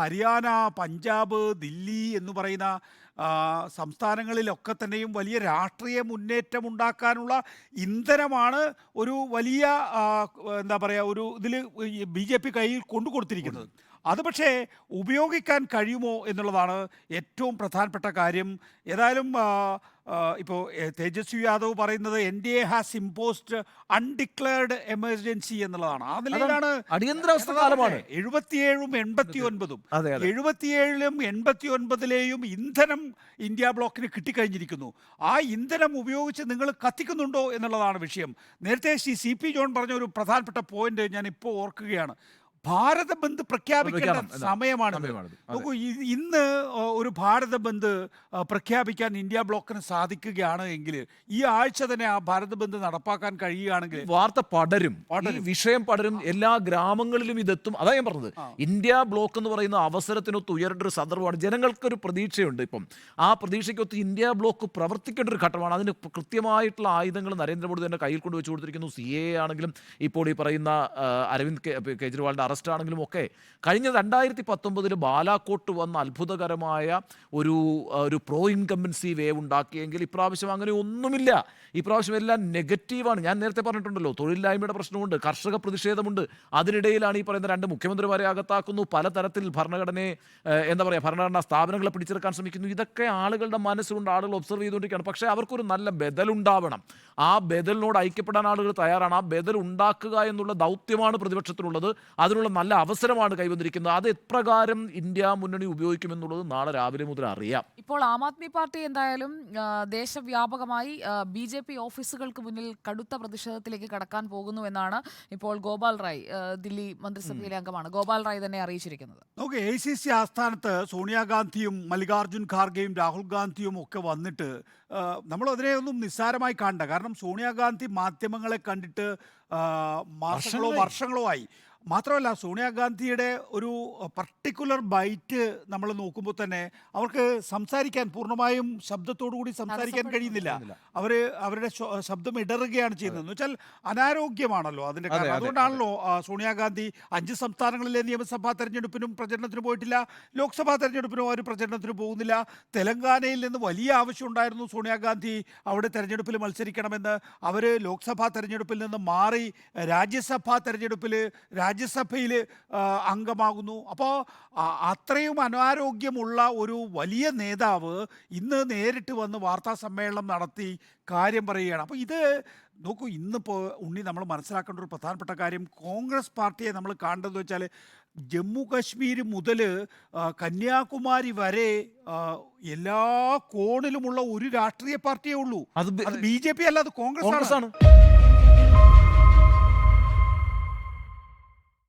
ഹരിയാന പഞ്ചാബ് ദില്ലി എന്ന് പറയുന്ന സംസ്ഥാനങ്ങളിലൊക്കെ തന്നെയും വലിയ രാഷ്ട്രീയ മുന്നേറ്റം ഉണ്ടാക്കാനുള്ള ഇന്ധനമാണ് ഒരു വലിയ എന്താ പറയുക ഒരു ഇതിൽ ബി ജെ പി കയ്യിൽ കൊണ്ടു കൊടുത്തിരിക്കുന്നത് അത് പക്ഷേ ഉപയോഗിക്കാൻ കഴിയുമോ എന്നുള്ളതാണ് ഏറ്റവും പ്രധാനപ്പെട്ട കാര്യം. ഏതായാലും ഇപ്പോൾ തേജസ്വി യാദവ് പറയുന്നത് N D A has imposed undeclared emergency എന്നുള്ളതാണ്. ആ നിലയിലാണ് അടിയന്തരാവസ്ഥ കാലമാണ്. എഴുപത്തിയേഴും എൺപത്തി ഒൻപതും എഴുപത്തിയേഴിലും എൺപത്തി ഒൻപതിലെയും ഇന്ധനം ഇന്ത്യ ബ്ലോക്കിന് കിട്ടിക്കഴിഞ്ഞിരിക്കുന്നു. ആ ഇന്ധനം ഉപയോഗിച്ച് നിങ്ങൾ കത്തിക്കുന്നുണ്ടോ എന്നുള്ളതാണ് വിഷയം. നേരത്തെ ശ്രീ സി പി ജോൺ പറഞ്ഞ ഒരു പ്രധാനപ്പെട്ട പോയിന്റ് ഞാൻ ഇപ്പോൾ ഓർക്കുകയാണ്. ഭാരത ബന്ദ് പ്രഖ്യാപിക്കേണ്ട. സമയമാണ്. നോക്കൂ ഇന്ന് ഒരു ഭാരത ബന്ദ് പ്രഖ്യാപിക്കാൻ ഇന്ത്യ ബ്ലോക്കിന് സാധിക്കുകയാണ് എങ്കിൽ ഈ ആഴ്ച തന്നെ ആ ഭാരത ബന്ദ് നടപ്പാക്കാൻ കഴിയുകയാണെങ്കിൽ വാർത്ത പടരും. വിഷയം പടരും എല്ലാ ഗ്രാമങ്ങളിലും ഇതെത്തും. അതാ ഞാൻ പറഞ്ഞത്. ഇന്ത്യ ബ്ലോക്ക് എന്ന് പറയുന്ന അവസരത്തിനൊത്ത് ഉയരേണ്ട ഒരു സന്ദർഭമാണ്. ജനങ്ങൾക്കൊരു പ്രതീക്ഷയുണ്ട് ഇപ്പം. ആ പ്രതീക്ഷയ്ക്കൊത്ത് ഇന്ത്യ ബ്ലോക്ക് പ്രവർത്തിക്കേണ്ട ഒരു ഘട്ടമാണ്. അതിന് കൃത്യമായിട്ടുള്ള ആയുധങ്ങൾ നരേന്ദ്രമോദി തന്നെ കയ്യിൽ കൊണ്ടുവച്ചു കൊടുത്തിരിക്കുന്നു. സി എ ആണെങ്കിലും ഇപ്പോൾ ഈ പറയുന്ന അരവിന്ദ് കെ- കെജ്രിവാളിന്റെ അറസ്റ്റ് ആണെങ്കിലും ഒക്കെ കഴിഞ്ഞ രണ്ടായിരത്തി പത്തൊമ്പതിൽ ബാലാക്കോട്ട് വന്ന അത്ഭുതകരമായ ഒരു ഒരു പ്രോ ഇൻകമ്പൻസി വേവ് ഉണ്ടാക്കിയെങ്കിൽ ഇപ്രാവശ്യം അങ്ങനെ ഒന്നുമില്ല. ഇപ്രാവശ്യം എല്ലാം നെഗറ്റീവാണ് ഞാൻ നേരത്തെ പറഞ്ഞിട്ടുണ്ടല്ലോ തൊഴിലില്ലായ്മയുടെ പ്രശ്നമുണ്ട് കർഷക പ്രതിഷേധമുണ്ട്. അതിനിടയിലാണ് ഈ പറയുന്ന രണ്ട് മുഖ്യമന്ത്രിമാരെ അകത്താക്കുന്നു. പലതരത്തിൽ ഭരണഘടനയെ എന്താ പറയുക ഭരണഘടനാ സ്ഥാപനങ്ങളെ പിടിച്ചെടുക്കാൻ ശ്രമിക്കുന്നു. ഇതൊക്കെ ആളുകളുടെ മനസ്സുകൊണ്ട് ആളുകൾ ഒബ്സർവ് ചെയ്തുകൊണ്ടിരിക്കുകയാണ്. പക്ഷേ അവർക്കൊരു നല്ല ബദലുണ്ടാവണം. ആ ബദലിനോട് ഐക്യപ്പെടാൻ ആളുകൾ തയ്യാറാണ്. ആ ബദൽ ഉണ്ടാക്കുക എന്നുള്ള ദൗത്യമാണ് പ്രതിപക്ഷത്തിനുള്ളത്. അതിനുള്ള നല്ല അവസരമാണ് കൈവന്നിരിക്കുന്നത്. അത് എപ്രകാരം ഇന്ത്യ മുന്നണി ഉപയോഗിക്കുമെന്നുള്ളത് നാളെ രാവിലെ മുതൽ അറിയാം. ഇപ്പോൾ ആം ആദ്മി പാർട്ടി എന്തായാലും ദേശവ്യാപകമായി ബി ജെ പി ഓഫീസുകൾക്ക് മുന്നിൽ കടുത്ത പ്രതിഷേധത്തിലേക്ക് കടക്കാൻ പോകുന്നു എന്നാണ് ഇപ്പോൾ ഗോപാൽ റായ് ദില്ലി മന്ത്രിസഭയിലെ അംഗമാണ്. ഗോപാൽ റായ് തന്നെ അറിയിച്ചിരിക്കുന്നത്. നമുക്ക് എ സി സി ആസ്ഥാനത്ത് സോണിയാഗാന്ധിയും മല്ലികാർജുൻ ഖാർഗെയും രാഹുൽ ഗാന്ധിയും ഒക്കെ വന്നിട്ട് നമ്മൾ അതിനെ ഒന്നും നിസ്സാരമായി കാണണ്ട. കാരണം സോണിയാഗാന്ധി മാധ്യമങ്ങളെ കണ്ടിട്ട് മാസങ്ങളോ വർഷങ്ങളോ ആയി. മാത്രമല്ല സോണിയാഗാന്ധിയുടെ ഒരു പർട്ടിക്കുലർ ബൈറ്റ് നമ്മൾ നോക്കുമ്പോൾ തന്നെ അവർക്ക് സംസാരിക്കാൻ പൂർണമായും ശബ്ദത്തോടു കൂടി സംസാരിക്കാൻ കഴിയുന്നില്ല. അവർ അവരുടെ ശബ്ദം ഇടറുകയാണ് ചെയ്യുന്നത്. എന്ന് വെച്ചാൽ അനാരോഗ്യമാണല്ലോ അതിന്റെ കാരണം. അതെ, അതുകൊണ്ടാണല്ലോ സോണിയാഗാന്ധി അഞ്ച് സംസ്ഥാനങ്ങളിലെ നിയമസഭാ തെരഞ്ഞെടുപ്പിനും പ്രചരണത്തിന് പോയിട്ടില്ല. ലോക്സഭാ തെരഞ്ഞെടുപ്പിനും അവർ പ്രചരണത്തിന് പോകുന്നില്ല. തെലങ്കാനയിൽ നിന്ന് വലിയ ആവശ്യം ഉണ്ടായിരുന്നു സോണിയാഗാന്ധി അവിടെ തെരഞ്ഞെടുപ്പിൽ മത്സരിക്കണമെന്ന്. അവർ ലോക്സഭാ തെരഞ്ഞെടുപ്പിൽ നിന്ന് മാറി രാജ്യസഭാ തെരഞ്ഞെടുപ്പിൽ രാജ്യസഭയിൽ അംഗമാകുന്നു. അപ്പോൾ അത്രയും അനാരോഗ്യമുള്ള ഒരു വലിയ നേതാവ് ഇന്ന് നേരിട്ട് വന്ന് വാർത്താ സമ്മേളനം നടത്തി കാര്യം പറയുകയാണ്. അപ്പോൾ ഇത് നോക്കൂ ഇന്നിപ്പോൾ ഉണ്ണി നമ്മൾ മനസ്സിലാക്കേണ്ട ഒരു പ്രധാനപ്പെട്ട കാര്യം കോൺഗ്രസ് പാർട്ടിയെ നമ്മൾ കാണേണ്ടതെന്ന് വെച്ചാൽ ജമ്മു കാശ്മീർ മുതൽ കന്യാകുമാരി വരെ എല്ലാ കോണിലുമുള്ള ഒരു രാഷ്ട്രീയ പാർട്ടിയേ ഉള്ളൂ. അത് ബി- ജെ പി അല്ല അത് കോൺഗ്രസ് ആണ്.